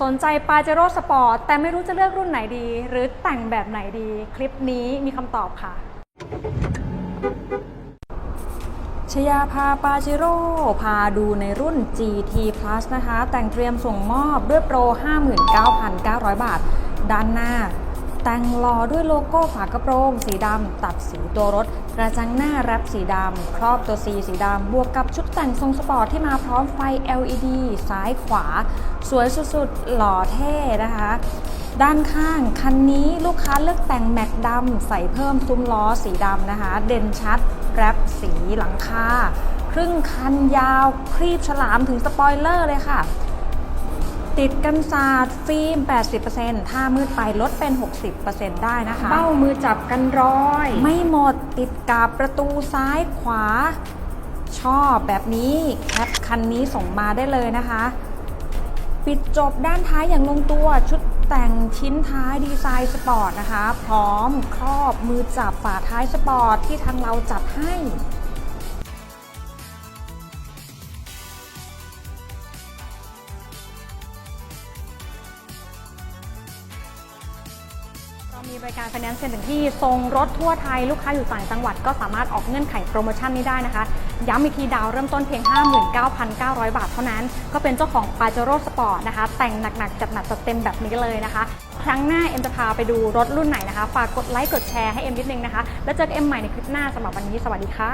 สนใจปาเจโร่สปอร์ตแต่ไม่รู้จะเลือกรุ่นไหนดี หรือแต่งแบบไหนดี คลิปนี้มีคำตอบค่ะชยาพาปาเจโร่พาดูในรุ่น GT Plus นะคะ แต่งเตรียมส่งมอบด้วยโปร 59,900 บาท ด้านหน้า แต่งหล่อด้วยโลโก้ฝากระโปรง สีดำตัดสีตัวรถ กระจังหน้าแรปสีดำครอบตัว C สีดำบวกกับชุดแต่งทรงสปอร์ตที่มาพร้อมไฟ LED ซ้ายขวา สวยสุดๆ หล่อเท่นะคะด้านข้างคันนี้ลูกค้าเลือกแต่งแม็กดำใส่เพิ่มซุ้มล้อสีดำนะคะ เด่นชัดแรปสีหลังคาครึ่งคันยาวครีบฉลามถึงสปอยเลอร์เลยค่ะ ติดกันศาสตร์ฟิล์ม 80%ถ้ามืดไปลดเป็น 60%ได้นะคะ เบ้ามือจับกันรอย ไม่หมดติดกับประตูซ้ายขวา ชอบแบบนี้แคปคันนี้ส่งมาได้เลยนะคะ ปิดจบด้านท้ายอย่างลงตัวชุดแต่งชิ้นท้ายดีไซน์สปอร์ตนะคะ พร้อมครอบมือจับฝาท้ายสปอร์ตที่ทางเราจัดให้ เรามีบริการ Finance เซ็นถึงที่ส่งรถทั่วไทย ลูกค้าอยู่ต่างจังหวัดก็สามารถออกเงื่อนไขโปรโมชั่นนี้ได้นะคะ ย้ำอีกทีดาวเริ่มต้นเพียง 59,900 บาทเท่านั้น ก็เป็นเจ้าของ p a j e r o Sport นะคะ แต่งหนักๆ จัดหนักจัดเต็มแบบนี้เลยนะคะ ครั้งหน้าเอ็มจะพาไปดูรถรุ่นไหนนะคะ ฝากกดไลค์กดแชร์ให้เอ็มนิดนึงนะคะ แล้วเจอกันเอ็มใหม่ในคลิปหน้าสำหรับวันนี้ สวัสดีค่ะ